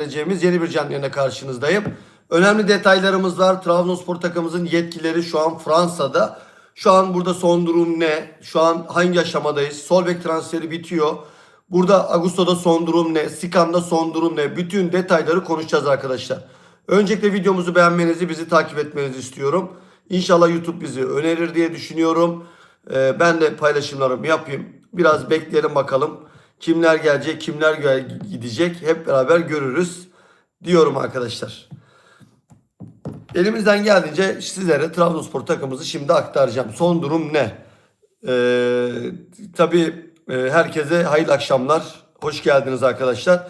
vereceğimiz yeni bir canlı yayına karşınızdayım. Önemli detaylarımız var. Trabzonspor takımımızın yetkileri şu an Fransa'da. Şu an burada son durum ne? Şu an hangi aşamadayız? Sol bek transferi bitiyor. Burada Ağustos'ta son durum ne? Sikan'da son durum ne? Bütün detayları konuşacağız arkadaşlar. Öncelikle videomuzu beğenmenizi, bizi takip etmenizi istiyorum. İnşallah YouTube bizi önerir diye düşünüyorum. Ee, ben de paylaşımlarımı yapayım. Biraz bekleyelim bakalım. Kimler gelecek, kimler gidecek hep beraber görürüz diyorum arkadaşlar. Elimizden geldiğince sizlere Trabzonspor takımımızı şimdi aktaracağım. Son durum ne? Ee, tabii e, herkese hayırlı akşamlar. Hoş geldiniz arkadaşlar.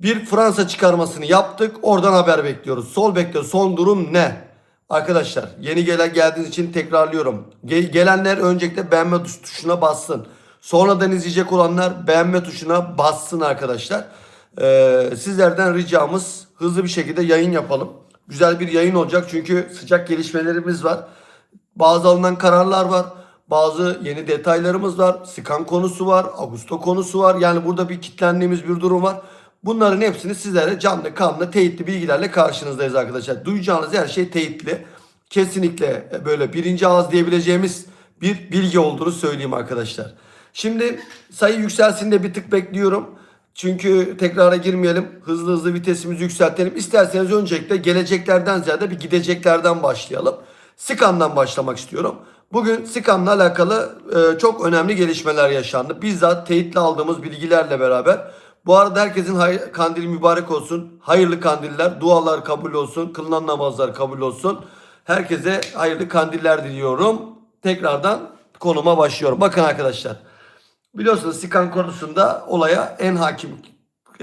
Bir Fransa çıkarmasını yaptık. Oradan haber bekliyoruz. Sol bekte son durum ne? Arkadaşlar yeni gelen geldiğiniz için tekrarlıyorum. Ge- gelenler öncelikle beğenme tuş- tuşuna bassın. Sonradan izleyecek olanlar beğenme tuşuna bassın arkadaşlar. Ee, sizlerden ricamız hızlı bir şekilde yayın yapalım. Güzel bir yayın olacak çünkü sıcak gelişmelerimiz var. Bazı alınan kararlar var. Bazı yeni detaylarımız var. Sikan konusu var. Augusto konusu var. Yani burada bir kitlendiğimiz bir durum var. Bunların hepsini sizlere canlı kanlı teyitli bilgilerle karşınızdayız arkadaşlar. Duyacağınız her şey teyitli. Kesinlikle böyle birinci ağız diyebileceğimiz bir bilgi olduğunu söyleyeyim arkadaşlar. Şimdi sayı yükselsin de bir tık bekliyorum. Çünkü tekrara girmeyelim. Hızlı hızlı vitesimizi yükseltelim. İsterseniz öncelikle geleceklerden ziyade bir gideceklerden başlayalım. Sikan'dan başlamak istiyorum. Bugün Sikan'la alakalı e, çok önemli gelişmeler yaşandı. Bizzat teyitle aldığımız bilgilerle beraber. Bu arada herkesin hay- kandili mübarek olsun. Hayırlı kandiller, dualar kabul olsun, kılınan namazlar kabul olsun. Herkese hayırlı kandiller diliyorum. Tekrardan konuma başlıyorum. Bakın arkadaşlar. Biliyorsunuz Sikan konusunda olaya en hakim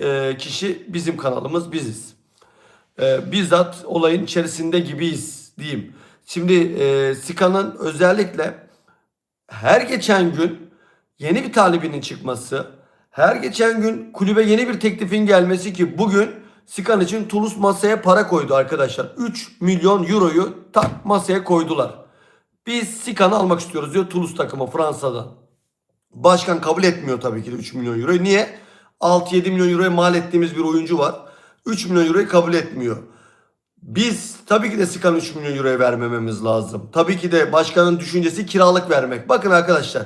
e, kişi bizim kanalımız biziz. E, bizzat olayın içerisinde gibiyiz diyeyim. Şimdi e, Sikan'ın özellikle her geçen gün yeni bir talibinin çıkması, her geçen gün kulübe yeni bir teklifin gelmesi ki bugün Sikan için Toulouse masaya para koydu arkadaşlar. 3 milyon euroyu tak masaya koydular. Biz Sikan'ı almak istiyoruz diyor Toulouse takımı Fransa'dan. Başkan kabul etmiyor tabii ki de 3 milyon euroyu. Niye? 6-7 milyon euroya mal ettiğimiz bir oyuncu var. 3 milyon euroyu kabul etmiyor. Biz tabii ki de Sikan 3 milyon euroya vermememiz lazım. Tabii ki de başkanın düşüncesi kiralık vermek. Bakın arkadaşlar.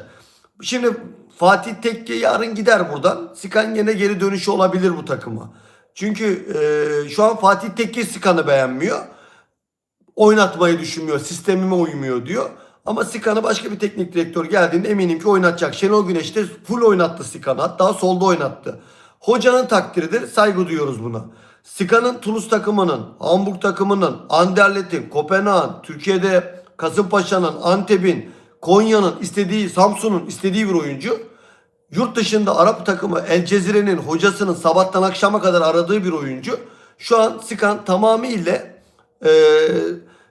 Şimdi Fatih Tekke yarın gider buradan. Sikan yine geri dönüşü olabilir bu takıma. Çünkü e, şu an Fatih Tekke Sikan'ı beğenmiyor oynatmayı düşünmüyor. Sistemime uymuyor diyor. Ama Sikan'ı başka bir teknik direktör geldiğinde eminim ki oynatacak. Şenol Güneş de full oynattı Sikan'ı. Hatta solda oynattı. Hocanın takdiridir. Saygı duyuyoruz buna. Sikan'ın Toulouse takımının, Hamburg takımının, Anderlet'in, Kopenhag'ın, Türkiye'de Kasımpaşa'nın, Antep'in, Konya'nın istediği, Samsun'un istediği bir oyuncu. Yurt dışında Arap takımı El Cezire'nin hocasının sabahtan akşama kadar aradığı bir oyuncu. Şu an Sikan tamamıyla e,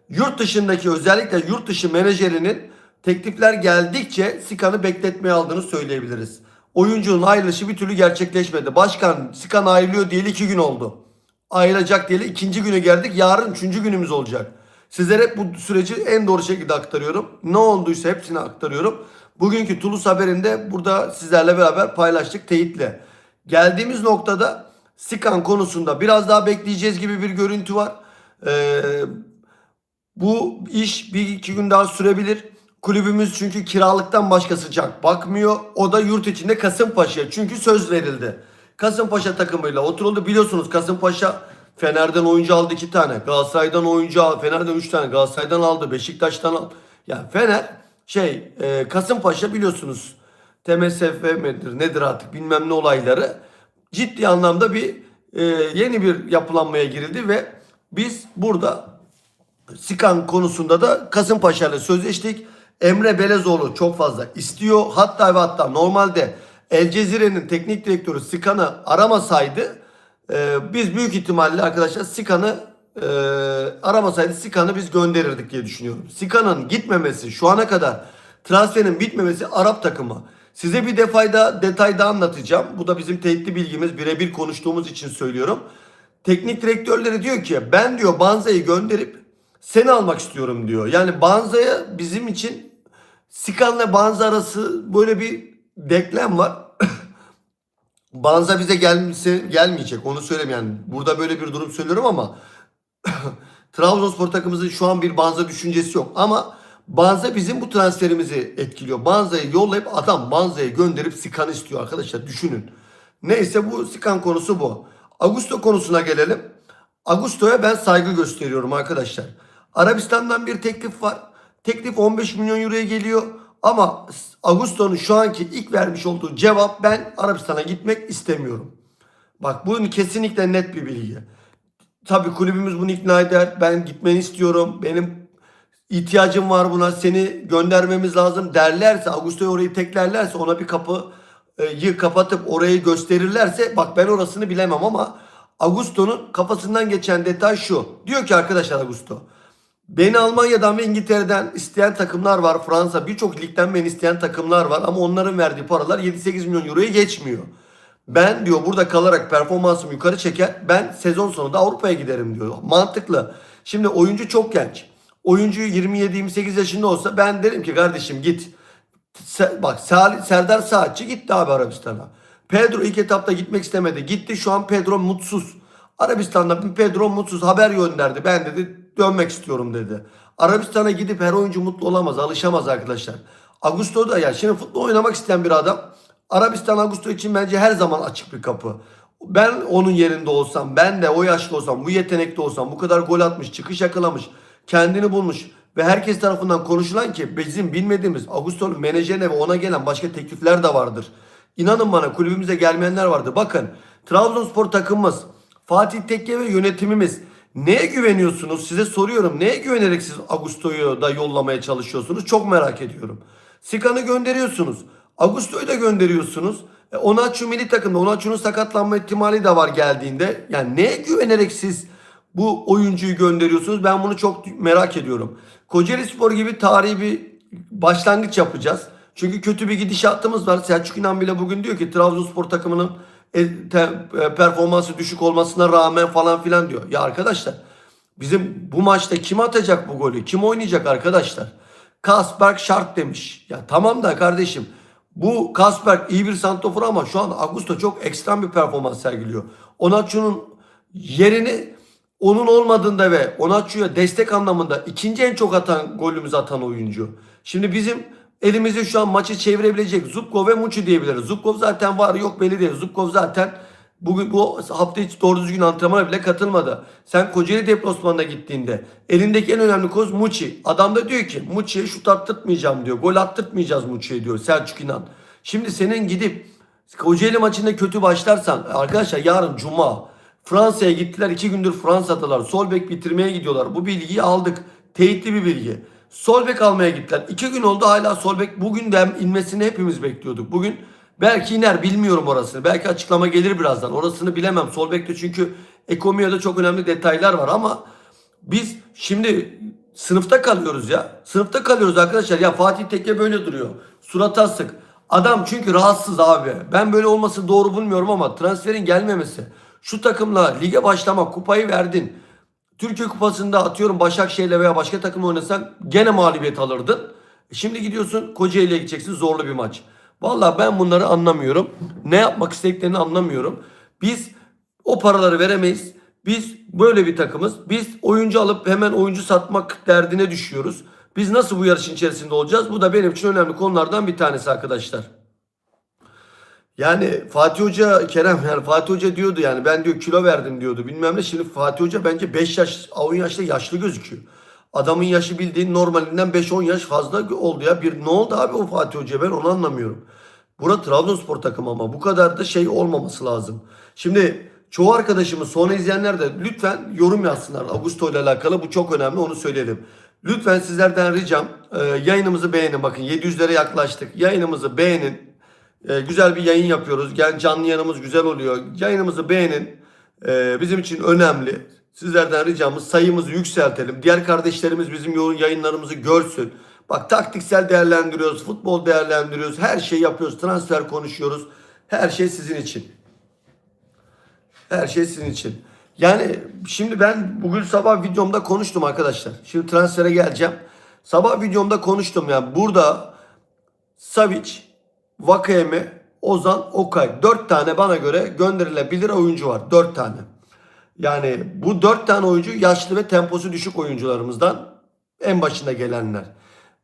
yurt dışındaki özellikle yurt dışı menajerinin teklifler geldikçe Sikan'ı bekletmeye aldığını söyleyebiliriz. Oyuncunun ayrılışı bir türlü gerçekleşmedi. Başkan Sikan ayrılıyor diyeli iki gün oldu. Ayrılacak diyeli ikinci güne geldik. Yarın üçüncü günümüz olacak. Sizlere hep bu süreci en doğru şekilde aktarıyorum. Ne olduysa hepsini aktarıyorum. Bugünkü Toulouse haberinde burada sizlerle beraber paylaştık teyitle. Geldiğimiz noktada Sikan konusunda biraz daha bekleyeceğiz gibi bir görüntü var. Ee, bu iş bir iki gün daha sürebilir. Kulübümüz çünkü kiralıktan başka sıcak bakmıyor. O da yurt içinde Kasımpaşa. Çünkü söz verildi. Kasımpaşa takımıyla oturuldu. Biliyorsunuz Kasımpaşa Fener'den oyuncu aldı iki tane. Galatasaray'dan oyuncu aldı. Fener'den üç tane. Galatasaray'dan aldı. Beşiktaş'tan aldı. Yani Fener şey e, Kasımpaşa biliyorsunuz TMSF midir nedir artık bilmem ne olayları ciddi anlamda bir e, yeni bir yapılanmaya girildi ve biz burada Sikan konusunda da Kasımpaşa ile sözleştik. Emre Belezoğlu çok fazla istiyor. Hatta ve hatta normalde El Cezire'nin teknik direktörü Sikan'ı aramasaydı e, biz büyük ihtimalle arkadaşlar Sikan'ı e, aramasaydı Sikan'ı biz gönderirdik diye düşünüyorum. Sikan'ın gitmemesi şu ana kadar transferin bitmemesi Arap takımı. Size bir defayda detayda anlatacağım. Bu da bizim teyitli bilgimiz birebir konuştuğumuz için söylüyorum. Teknik direktörleri diyor ki ben diyor Banza'yı gönderip seni almak istiyorum diyor. Yani Banza'ya bizim için Sikan'la Banza arası böyle bir denklem var. Banza bize gelmese gelmeyecek. Onu söyleyeyim yani. Burada böyle bir durum söylüyorum ama Trabzonspor takımımızın şu an bir Banza düşüncesi yok. Ama Banza bizim bu transferimizi etkiliyor. Banza'yı yollayıp adam Banza'yı gönderip Sikan'ı istiyor arkadaşlar. Düşünün. Neyse bu Sikan konusu bu. Augusto konusuna gelelim. Augusto'ya ben saygı gösteriyorum arkadaşlar. Arabistan'dan bir teklif var. Teklif 15 milyon euroya geliyor. Ama Augusto'nun şu anki ilk vermiş olduğu cevap ben Arabistan'a gitmek istemiyorum. Bak bu kesinlikle net bir bilgi. Tabii kulübümüz bunu ikna eder. Ben gitmeni istiyorum. Benim ihtiyacım var buna. Seni göndermemiz lazım derlerse, Augusto'yu orayı teklerlerse ona bir kapıyı kapatıp orayı gösterirlerse bak ben orasını bilemem ama Augusto'nun kafasından geçen detay şu. Diyor ki arkadaşlar Augusto. Beni Almanya'dan ve İngiltere'den isteyen takımlar var. Fransa birçok ligden beni isteyen takımlar var. Ama onların verdiği paralar 7-8 milyon euroya geçmiyor. Ben diyor burada kalarak performansımı yukarı çeker. Ben sezon sonunda Avrupa'ya giderim diyor. Mantıklı. Şimdi oyuncu çok genç. Oyuncu 27-28 yaşında olsa ben derim ki kardeşim git. Bak Serdar Saatçi gitti abi Arabistan'a. Pedro ilk etapta gitmek istemedi. Gitti şu an Pedro mutsuz. Arabistan'da Pedro mutsuz haber gönderdi. Ben dedi dönmek istiyorum dedi. Arabistan'a gidip her oyuncu mutlu olamaz, alışamaz arkadaşlar. Augusto da ya şimdi futbol oynamak isteyen bir adam. Arabistan Augusto için bence her zaman açık bir kapı. Ben onun yerinde olsam, ben de o yaşta olsam, bu yetenekte olsam, bu kadar gol atmış, çıkış yakalamış, kendini bulmuş ve herkes tarafından konuşulan ki bizim bilmediğimiz Augusto'nun menajerine ve ona gelen başka teklifler de vardır. İnanın bana kulübümüze gelmeyenler vardı. Bakın Trabzonspor takımımız, Fatih Tekke ve yönetimimiz neye güveniyorsunuz? Size soruyorum. Neye güvenerek siz Augusto'yu da yollamaya çalışıyorsunuz? Çok merak ediyorum. Sikan'ı gönderiyorsunuz. Augusto'yu da gönderiyorsunuz. E, Onaçu milli takımda. Onaçu'nun sakatlanma ihtimali de var geldiğinde. Yani neye güvenerek siz bu oyuncuyu gönderiyorsunuz? Ben bunu çok merak ediyorum. Kocaeli Spor gibi tarihi bir başlangıç yapacağız. Çünkü kötü bir gidişatımız var. Selçuk İnan bile bugün diyor ki Trabzonspor takımının performansı düşük olmasına rağmen falan filan diyor. Ya arkadaşlar bizim bu maçta kim atacak bu golü? Kim oynayacak arkadaşlar? Kasperk şart demiş. Ya tamam da kardeşim bu Kasperk iyi bir santofor ama şu an Augusto çok ekstrem bir performans sergiliyor. Onaçu'nun yerini onun olmadığında ve Onaçu'ya destek anlamında ikinci en çok atan golümüzü atan oyuncu. Şimdi bizim elimizde şu an maçı çevirebilecek Zubkov ve Muçi diyebiliriz. Zubkov zaten var yok belli değil. Zubkov zaten bugün bu hafta hiç doğru düzgün antrenmana bile katılmadı. Sen Kocaeli deplasmanına gittiğinde elindeki en önemli koz Muçi. Adam da diyor ki Muçi'ye şut attırtmayacağım diyor. Gol attırtmayacağız Muçi'ye diyor Selçuk İnan. Şimdi senin gidip Kocaeli maçında kötü başlarsan arkadaşlar yarın Cuma Fransa'ya gittiler. iki gündür Fransa'dalar. Sol bek bitirmeye gidiyorlar. Bu bilgiyi aldık. Teyitli bir bilgi. Sol bek almaya gittiler. İki gün oldu hala sol bek. Bugün de inmesini hepimiz bekliyorduk. Bugün belki iner bilmiyorum orasını. Belki açıklama gelir birazdan. Orasını bilemem. Sol bekte çünkü ekonomide çok önemli detaylar var ama biz şimdi sınıfta kalıyoruz ya. Sınıfta kalıyoruz arkadaşlar. Ya Fatih Tekke böyle duruyor. Surat asık. Adam çünkü rahatsız abi. Ben böyle olması doğru bulmuyorum ama transferin gelmemesi. Şu takımla lige başlama kupayı verdin. Türkiye Kupası'nda atıyorum Başakşehir'le veya başka takımla oynasan gene mağlubiyet alırdın. Şimdi gidiyorsun Kocaeli'ye gideceksin zorlu bir maç. Vallahi ben bunları anlamıyorum. Ne yapmak istediklerini anlamıyorum. Biz o paraları veremeyiz. Biz böyle bir takımız. Biz oyuncu alıp hemen oyuncu satmak derdine düşüyoruz. Biz nasıl bu yarışın içerisinde olacağız? Bu da benim için önemli konulardan bir tanesi arkadaşlar. Yani Fatih Hoca Kerem yani Fatih Hoca diyordu yani ben diyor kilo verdim diyordu bilmem ne. Şimdi Fatih Hoca bence 5 yaş 10 yaşta yaşlı gözüküyor. Adamın yaşı bildiğin normalinden 5-10 yaş fazla oldu ya. Bir ne oldu abi o Fatih Hoca ben onu anlamıyorum. Bura Trabzonspor takımı ama bu kadar da şey olmaması lazım. Şimdi çoğu arkadaşımız sonra izleyenler de lütfen yorum yazsınlar. Augusto ile alakalı bu çok önemli onu söyleyelim. Lütfen sizlerden ricam e, yayınımızı beğenin. Bakın 700'lere yaklaştık. Yayınımızı beğenin. Ee, güzel bir yayın yapıyoruz. Gel canlı yanımız güzel oluyor. Yayınımızı beğenin. Ee, bizim için önemli. Sizlerden ricamız sayımızı yükseltelim. Diğer kardeşlerimiz bizim yoğun yayınlarımızı görsün. Bak taktiksel değerlendiriyoruz, futbol değerlendiriyoruz, her şey yapıyoruz, transfer konuşuyoruz. Her şey sizin için. Her şey sizin için. Yani şimdi ben bugün sabah videomda konuştum arkadaşlar. Şimdi transfere geleceğim. Sabah videomda konuştum yani burada Savic, Vakayeme, Ozan, Okay. 4 tane bana göre gönderilebilir oyuncu var. 4 tane. Yani bu 4 tane oyuncu yaşlı ve temposu düşük oyuncularımızdan en başında gelenler.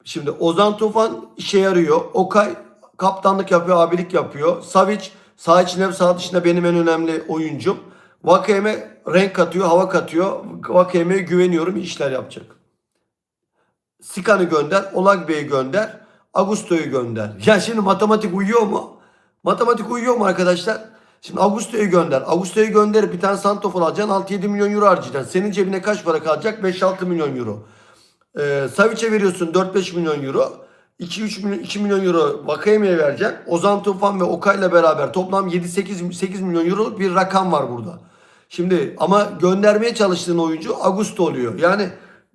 Şimdi Ozan Tufan işe yarıyor. Okay kaptanlık yapıyor, abilik yapıyor. Savic sağ içinde ve sağ dışında benim en önemli oyuncum. Vakeme renk katıyor, hava katıyor. Vakeme'ye güveniyorum, işler yapacak. Sikan'ı gönder, Olagbe'yi gönder, Augusto'yu gönder. Ya şimdi matematik uyuyor mu? Matematik uyuyor mu arkadaşlar? Şimdi Augusto'yu gönder. Augusto'yu gönderip bir tane santofor alacaksın. 6-7 milyon euro harcayacaksın. Senin cebine kaç para kalacak? 5-6 milyon euro. Ee, Savic'e veriyorsun 4-5 milyon euro. 2-3 milyon, 2 milyon euro Vakayeme'ye vereceksin. Ozan Tufan ve Okay'la beraber toplam 7-8 8 milyon euroluk bir rakam var burada. Şimdi ama göndermeye çalıştığın oyuncu Augusto oluyor. Yani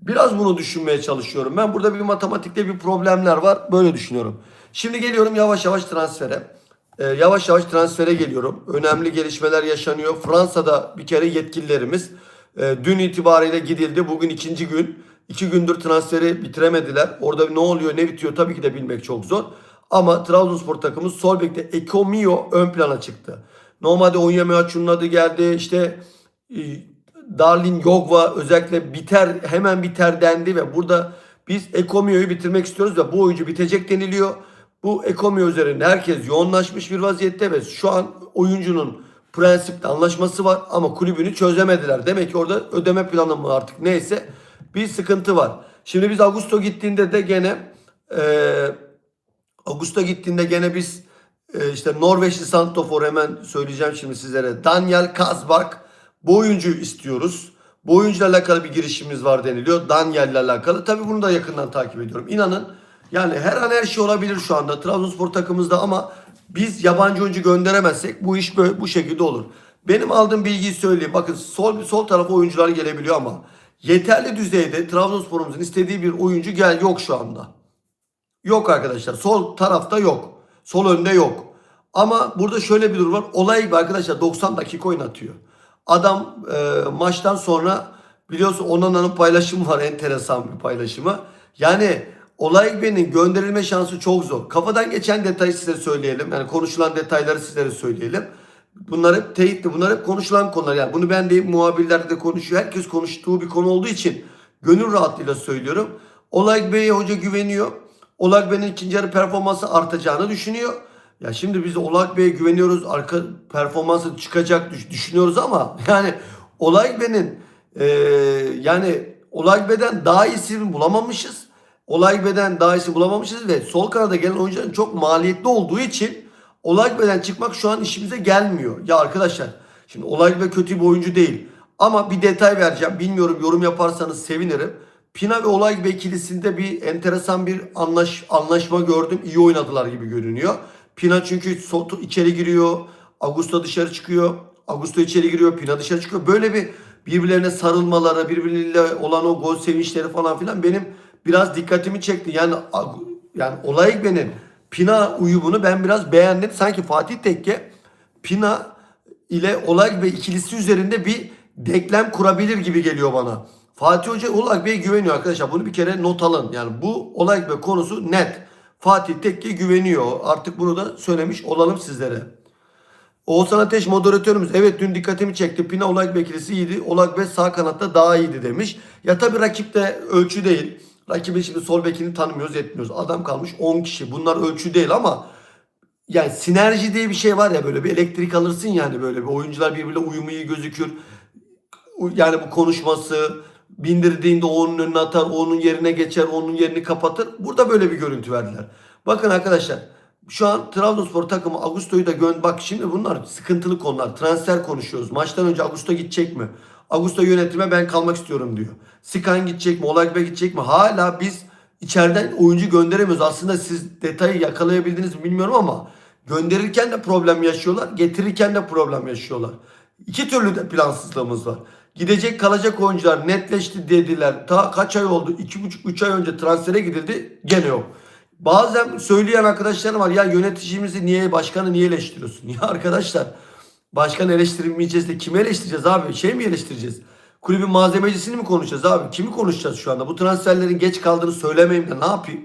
biraz bunu düşünmeye çalışıyorum. Ben burada bir matematikte bir problemler var. Böyle düşünüyorum. Şimdi geliyorum yavaş yavaş transfere. Ee, yavaş yavaş transfere geliyorum. Önemli gelişmeler yaşanıyor. Fransa'da bir kere yetkililerimiz e, dün itibariyle gidildi. Bugün ikinci gün. İki gündür transferi bitiremediler. Orada ne oluyor ne bitiyor tabii ki de bilmek çok zor. Ama Trabzonspor takımı sol bekte Ekomio ön plana çıktı. Normalde Onyema adı geldi. İşte e, Darlin Yogva özellikle biter hemen biter dendi ve burada biz Ekomio'yu bitirmek istiyoruz ve bu oyuncu bitecek deniliyor. Bu Ekomio üzerinde herkes yoğunlaşmış bir vaziyette ve şu an oyuncunun prensipte anlaşması var ama kulübünü çözemediler. Demek ki orada ödeme planı mı artık neyse bir sıkıntı var. Şimdi biz Augusto gittiğinde de gene eee Augusto gittiğinde gene biz e, işte Norveçli Santofor hemen söyleyeceğim şimdi sizlere. Daniel Kazbak bu oyuncuyu istiyoruz. Bu oyuncuyla alakalı bir girişimimiz var deniliyor. Daniel ile alakalı. Tabii bunu da yakından takip ediyorum. İnanın yani her an her şey olabilir şu anda Trabzonspor takımımızda ama biz yabancı oyuncu gönderemezsek bu iş böyle bu şekilde olur. Benim aldığım bilgiyi söyleyeyim. Bakın sol sol tarafa oyuncular gelebiliyor ama yeterli düzeyde Trabzonspor'umuzun istediği bir oyuncu gel yok şu anda. Yok arkadaşlar. Sol tarafta yok. Sol önde yok. Ama burada şöyle bir durum var. Olay arkadaşlar 90 dakika oynatıyor. Adam e, maçtan sonra biliyorsun Onana'nın paylaşımı var. Enteresan bir paylaşımı. Yani Olay gibi'nin gönderilme şansı çok zor. Kafadan geçen detayı size söyleyelim. Yani konuşulan detayları sizlere söyleyelim. Bunlar hep teyitli. Bunlar hep konuşulan konular. Yani bunu ben de muhabirler de konuşuyor. Herkes konuştuğu bir konu olduğu için gönül rahatlığıyla söylüyorum. Olay Bey'e hoca güveniyor. Olak Bey'in ikinci yarı performansı artacağını düşünüyor. Ya şimdi biz Olak Bey'e güveniyoruz. Arka performansı çıkacak düş- düşünüyoruz ama yani Olak Bey'in e, yani Olak Bey'den daha iyisini bulamamışız. Olak Bey'den daha iyisini bulamamışız ve sol kanada gelen oyuncuların çok maliyetli olduğu için Olak Bey'den çıkmak şu an işimize gelmiyor. Ya arkadaşlar şimdi Olak Bey kötü bir oyuncu değil. Ama bir detay vereceğim. Bilmiyorum yorum yaparsanız sevinirim. Pina ve Olay Bey ikilisinde bir enteresan bir anlaş, anlaşma gördüm. İyi oynadılar gibi görünüyor. Pina çünkü içeri giriyor. Augusto dışarı çıkıyor. Augusto içeri giriyor. Pina dışarı çıkıyor. Böyle bir birbirlerine sarılmaları, birbirleriyle olan o gol sevinçleri falan filan benim biraz dikkatimi çekti. Yani yani Olay Bey'in Pina uyumunu ben biraz beğendim. Sanki Fatih Tekke Pina ile Olay Bey ikilisi üzerinde bir denklem kurabilir gibi geliyor bana. Fatih Hoca Olay Bey'e güveniyor arkadaşlar. Bunu bir kere not alın. Yani bu Olay Bey konusu net. Fatih Tekke güveniyor. Artık bunu da söylemiş olalım sizlere. Oğuzhan Ateş moderatörümüz. Evet dün dikkatimi çekti. Pina Olay ikilisi iyiydi. Olay Bey sağ kanatta daha iyiydi demiş. Ya tabii rakip de ölçü değil. Rakibin şimdi sol bekini tanımıyoruz etmiyoruz. Adam kalmış 10 kişi. Bunlar ölçü değil ama yani sinerji diye bir şey var ya böyle bir elektrik alırsın yani böyle bir oyuncular birbiriyle uyumu iyi gözükür. Yani bu konuşması bindirdiğinde o onun önüne atar, o onun yerine geçer, onun yerini kapatır. Burada böyle bir görüntü verdiler. Bakın arkadaşlar şu an Trabzonspor takımı Augusto'yu da gön bak şimdi bunlar sıkıntılı konular. Transfer konuşuyoruz. Maçtan önce Augusto gidecek mi? Augusto yönetime ben kalmak istiyorum diyor. Sikan gidecek mi? Olagbe gidecek mi? Hala biz içeriden oyuncu gönderemiyoruz. Aslında siz detayı yakalayabildiniz mi bilmiyorum ama gönderirken de problem yaşıyorlar. Getirirken de problem yaşıyorlar. İki türlü de plansızlığımız var. Gidecek kalacak oyuncular netleşti dediler. Ta kaç ay oldu? 2,5-3 ay önce transfere gidildi. Gene yok. Bazen söyleyen arkadaşlarım var ya yöneticimizi niye başkanı niye eleştiriyorsun? Ya arkadaşlar başkan eleştirmeyeceğiz de kimi eleştireceğiz abi? Şey mi eleştireceğiz? Kulübün malzemecisini mi konuşacağız abi? Kimi konuşacağız şu anda? Bu transferlerin geç kaldığını söylemeyeyim de ne yapayım?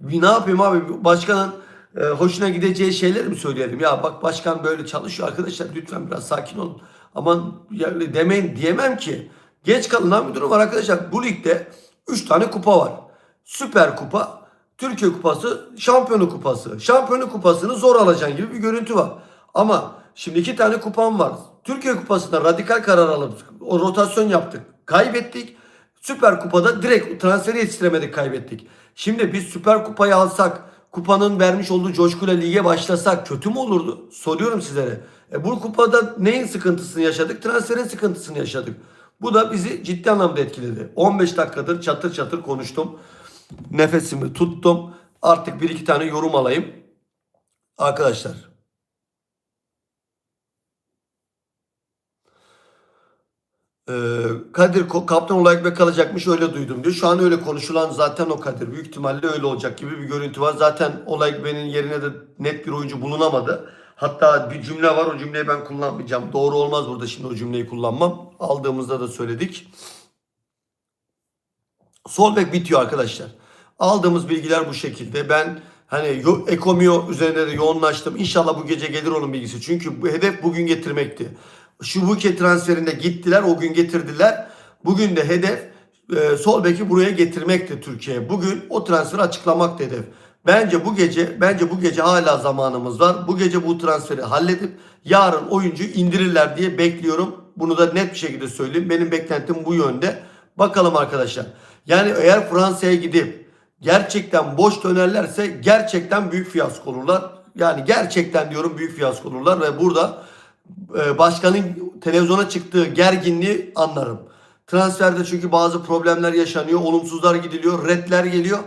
Bir ne yapayım abi? Başkanın e, hoşuna gideceği şeyleri mi söyleyelim? Ya bak başkan böyle çalışıyor arkadaşlar lütfen biraz sakin olun. Aman yani demeyin diyemem ki. Geç kalınan bir durum var arkadaşlar. Bu ligde 3 tane kupa var. Süper Kupa, Türkiye Kupası, Şampiyonu Kupası. Şampiyonu Kupası'nı zor alacaksın gibi bir görüntü var. Ama şimdi iki tane kupam var. Türkiye Kupası'nda radikal karar alıp o rotasyon yaptık. Kaybettik. Süper Kupa'da direkt transferi yetiştiremedik kaybettik. Şimdi biz Süper Kupayı alsak kupanın vermiş olduğu coşkuyla lige başlasak kötü mü olurdu? Soruyorum sizlere. E bu kupada neyin sıkıntısını yaşadık? Transferin sıkıntısını yaşadık. Bu da bizi ciddi anlamda etkiledi. 15 dakikadır çatır çatır konuştum. Nefesimi tuttum. Artık bir iki tane yorum alayım. Arkadaşlar. Ee, Kadir Ko- kaptan olarak ve kalacakmış öyle duydum diyor. Şu an öyle konuşulan zaten o Kadir. Büyük ihtimalle öyle olacak gibi bir görüntü var. Zaten olay benim yerine de net bir oyuncu bulunamadı. Hatta bir cümle var o cümleyi ben kullanmayacağım. Doğru olmaz burada şimdi o cümleyi kullanmam. Aldığımızda da söyledik. Sol bek bitiyor arkadaşlar. Aldığımız bilgiler bu şekilde. Ben hani Ekomio üzerinde de yoğunlaştım. İnşallah bu gece gelir onun bilgisi. Çünkü bu hedef bugün getirmekti. Şubuke transferinde gittiler, o gün getirdiler. Bugün de hedef e, sol beki buraya getirmekti Türkiye'ye. Bugün o transferi açıklamak hedef. Bence bu gece bence bu gece hala zamanımız var. Bu gece bu transferi halledip yarın oyuncu indirirler diye bekliyorum. Bunu da net bir şekilde söyleyeyim. Benim beklentim bu yönde. Bakalım arkadaşlar. Yani eğer Fransa'ya gidip gerçekten boş dönerlerse gerçekten büyük fiyasko olurlar. Yani gerçekten diyorum büyük fiyasko olurlar ve burada başkanın televizyona çıktığı gerginliği anlarım. Transferde çünkü bazı problemler yaşanıyor. Olumsuzlar gidiliyor. Redler geliyor.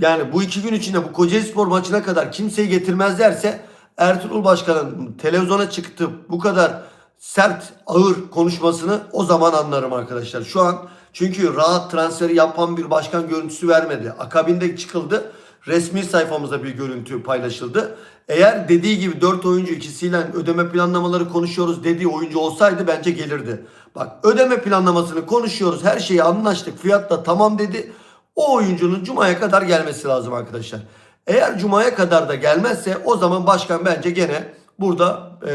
Yani bu iki gün içinde bu Kocaeli Spor maçına kadar kimseyi getirmezlerse Ertuğrul Başkan'ın televizyona çıktı bu kadar sert, ağır konuşmasını o zaman anlarım arkadaşlar. Şu an çünkü rahat transferi yapan bir başkan görüntüsü vermedi. Akabinde çıkıldı. Resmi sayfamızda bir görüntü paylaşıldı. Eğer dediği gibi 4 oyuncu ikisiyle ödeme planlamaları konuşuyoruz dediği oyuncu olsaydı bence gelirdi. Bak ödeme planlamasını konuşuyoruz. Her şeyi anlaştık. Fiyat da tamam dedi. O oyuncunun Cuma'ya kadar gelmesi lazım arkadaşlar. Eğer Cuma'ya kadar da gelmezse o zaman başkan bence gene burada e,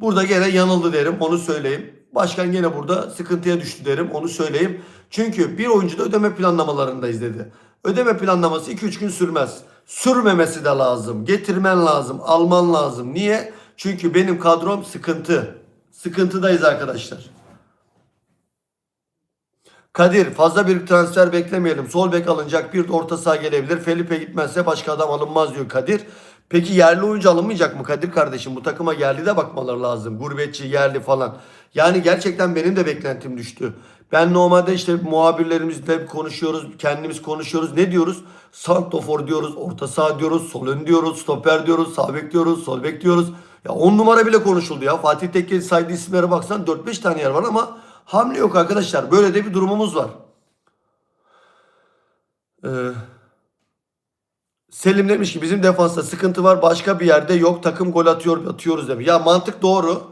burada gene yanıldı derim onu söyleyeyim. Başkan gene burada sıkıntıya düştü derim onu söyleyeyim. Çünkü bir oyuncu da ödeme planlamalarında izledi. Ödeme planlaması 2-3 gün sürmez. Sürmemesi de lazım. Getirmen lazım. Alman lazım. Niye? Çünkü benim kadrom sıkıntı. Sıkıntıdayız arkadaşlar. Kadir fazla bir transfer beklemeyelim. Sol bek alınacak bir de orta saha gelebilir. Felipe gitmezse başka adam alınmaz diyor Kadir. Peki yerli oyuncu alınmayacak mı Kadir kardeşim? Bu takıma yerli de bakmaları lazım. Gurbetçi, yerli falan. Yani gerçekten benim de beklentim düştü. Ben normalde işte muhabirlerimizle konuşuyoruz, kendimiz konuşuyoruz. Ne diyoruz? Santofor diyoruz, orta saha diyoruz, sol ön diyoruz, stoper diyoruz, sağ bek diyoruz, sol bek diyoruz. Ya 10 numara bile konuşuldu ya. Fatih Tekke saydığı isimlere baksan 4-5 tane yer var ama hamle yok arkadaşlar. Böyle de bir durumumuz var. Ee, Selim demiş ki bizim defansta sıkıntı var başka bir yerde yok takım gol atıyor atıyoruz demiş. Ya mantık doğru.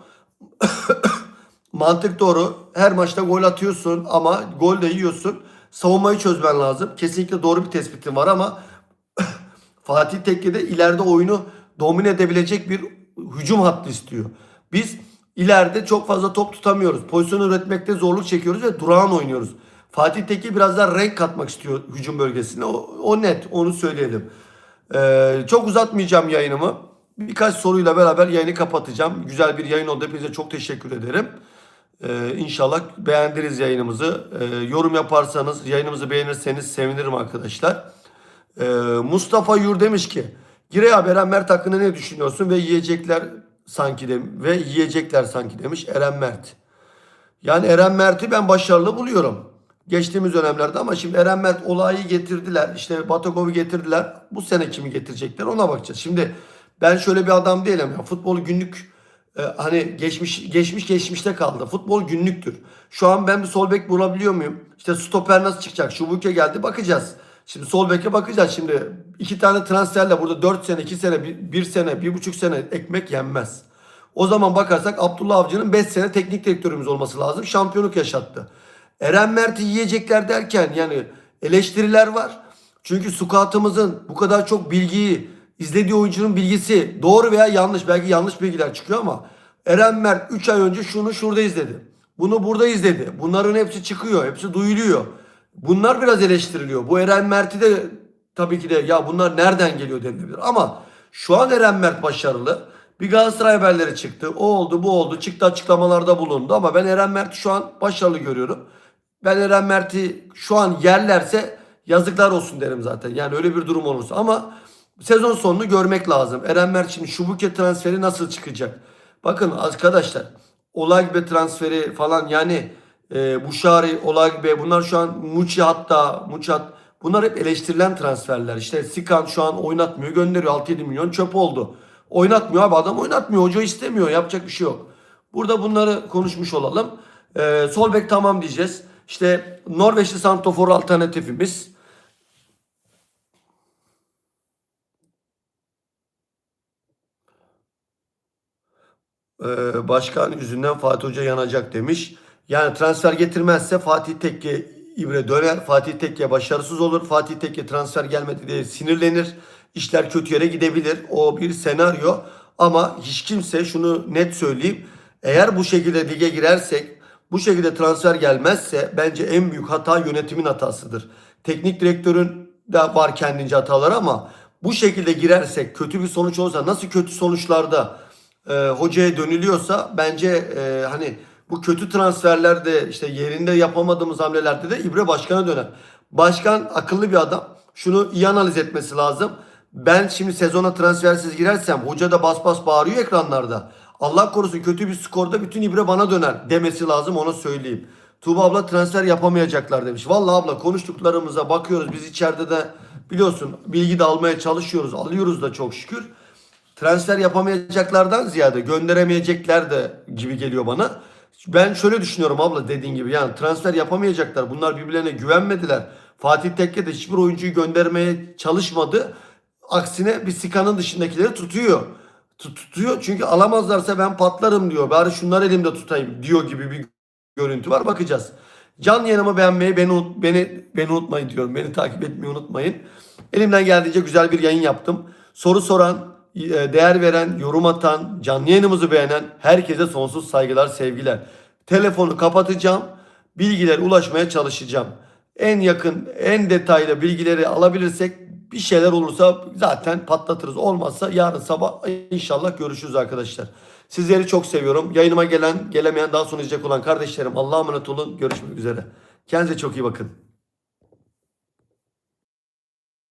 mantık doğru. Her maçta gol atıyorsun ama gol de yiyorsun. Savunmayı çözmen lazım. Kesinlikle doğru bir tespitin var ama Fatih Tekke de ileride oyunu domine edebilecek bir hücum hattı istiyor. Biz ileride çok fazla top tutamıyoruz. Pozisyon üretmekte zorluk çekiyoruz ve durağan oynuyoruz. Fatih Tekke biraz daha renk katmak istiyor hücum bölgesine. O, o net onu söyleyelim. Ee, çok uzatmayacağım yayınımı. Birkaç soruyla beraber yayını kapatacağım. Güzel bir yayın oldu. Hepinize çok teşekkür ederim. Ee, inşallah beğendiniz yayınımızı. Ee, yorum yaparsanız, yayınımızı beğenirseniz sevinirim arkadaşlar. Ee, Mustafa Yur demiş ki Girey abi Eren Mert hakkında ne düşünüyorsun ve yiyecekler sanki de ve yiyecekler sanki demiş Eren Mert. Yani Eren Mert'i ben başarılı buluyorum. Geçtiğimiz dönemlerde ama şimdi Eren Mert olayı getirdiler. İşte Batakov'u getirdiler. Bu sene kimi getirecekler ona bakacağız. Şimdi ben şöyle bir adam değilim. Ya. Futbol günlük e, hani geçmiş geçmiş geçmişte kaldı. Futbol günlüktür. Şu an ben bir sol bek bulabiliyor muyum? İşte stoper nasıl çıkacak? Şubuke geldi bakacağız. Şimdi sol beke bakacağız. Şimdi iki tane transferle burada 4 sene, 2 sene, 1 sene, 1,5 sene ekmek yenmez. O zaman bakarsak Abdullah Avcı'nın 5 sene teknik direktörümüz olması lazım. Şampiyonluk yaşattı. Eren Mert'i yiyecekler derken yani eleştiriler var. Çünkü sukatımızın bu kadar çok bilgiyi izlediği oyuncunun bilgisi doğru veya yanlış belki yanlış bilgiler çıkıyor ama Eren Mert 3 ay önce şunu şurada izledi. Bunu burada izledi. Bunların hepsi çıkıyor. Hepsi duyuluyor. Bunlar biraz eleştiriliyor. Bu Eren Mert'i de tabii ki de ya bunlar nereden geliyor denilebilir. Ama şu an Eren Mert başarılı. Bir Galatasaray haberleri çıktı. O oldu bu oldu. Çıktı açıklamalarda bulundu. Ama ben Eren Mert'i şu an başarılı görüyorum. Ben Eren Mert'i şu an yerlerse yazıklar olsun derim zaten. Yani öyle bir durum olursa. Ama sezon sonunu görmek lazım. Eren Mert şimdi Şubuke transferi nasıl çıkacak? Bakın arkadaşlar Olagbe transferi falan yani e, Buşari, Olagbe bunlar şu an Muçi hatta Muçat bunlar hep eleştirilen transferler. İşte Sikan şu an oynatmıyor gönderiyor 6-7 milyon çöp oldu. Oynatmıyor abi adam oynatmıyor hoca istemiyor yapacak bir şey yok. Burada bunları konuşmuş olalım. E, sol bek tamam diyeceğiz. İşte Norveçli Santofor alternatifimiz. Ee, başkan yüzünden Fatih Hoca yanacak demiş. Yani transfer getirmezse Fatih Tekke İbre döner. Fatih Tekke başarısız olur. Fatih Tekke transfer gelmedi diye sinirlenir. İşler kötü yere gidebilir. O bir senaryo. Ama hiç kimse şunu net söyleyeyim. Eğer bu şekilde lige girersek bu şekilde transfer gelmezse bence en büyük hata yönetimin hatasıdır. Teknik direktörün de var kendince hataları ama bu şekilde girersek kötü bir sonuç olursa nasıl kötü sonuçlarda e, hocaya dönülüyorsa bence e, hani bu kötü transferlerde işte yerinde yapamadığımız hamlelerde de İbre Başkan'a döner. Başkan akıllı bir adam. Şunu iyi analiz etmesi lazım. Ben şimdi sezona transfersiz girersem hoca da bas bas bağırıyor ekranlarda. Allah korusun kötü bir skorda bütün İbre bana döner demesi lazım ona söyleyeyim. Tuğba abla transfer yapamayacaklar demiş. Vallahi abla konuştuklarımıza bakıyoruz. Biz içeride de biliyorsun bilgi de almaya çalışıyoruz. Alıyoruz da çok şükür transfer yapamayacaklardan ziyade gönderemeyecekler de gibi geliyor bana. Ben şöyle düşünüyorum abla dediğin gibi yani transfer yapamayacaklar. Bunlar birbirlerine güvenmediler. Fatih Tekke de hiçbir oyuncuyu göndermeye çalışmadı. Aksine bir Sika'nın dışındakileri tutuyor. Tut- Tutuyor çünkü alamazlarsa ben patlarım diyor. Bari şunları elimde tutayım diyor gibi bir görüntü var. Bakacağız. Can yanımı beğenmeyi, beni, beni, beni unutmayın diyorum. Beni takip etmeyi unutmayın. Elimden geldiğince güzel bir yayın yaptım. Soru soran, değer veren, yorum atan, canlı yayınımızı beğenen herkese sonsuz saygılar, sevgiler. Telefonu kapatacağım. Bilgiler ulaşmaya çalışacağım. En yakın, en detaylı bilgileri alabilirsek bir şeyler olursa zaten patlatırız. Olmazsa yarın sabah inşallah görüşürüz arkadaşlar. Sizleri çok seviyorum. Yayınıma gelen, gelemeyen, daha sonra izleyecek olan kardeşlerim Allah'a emanet olun. Görüşmek üzere. Kendinize çok iyi bakın.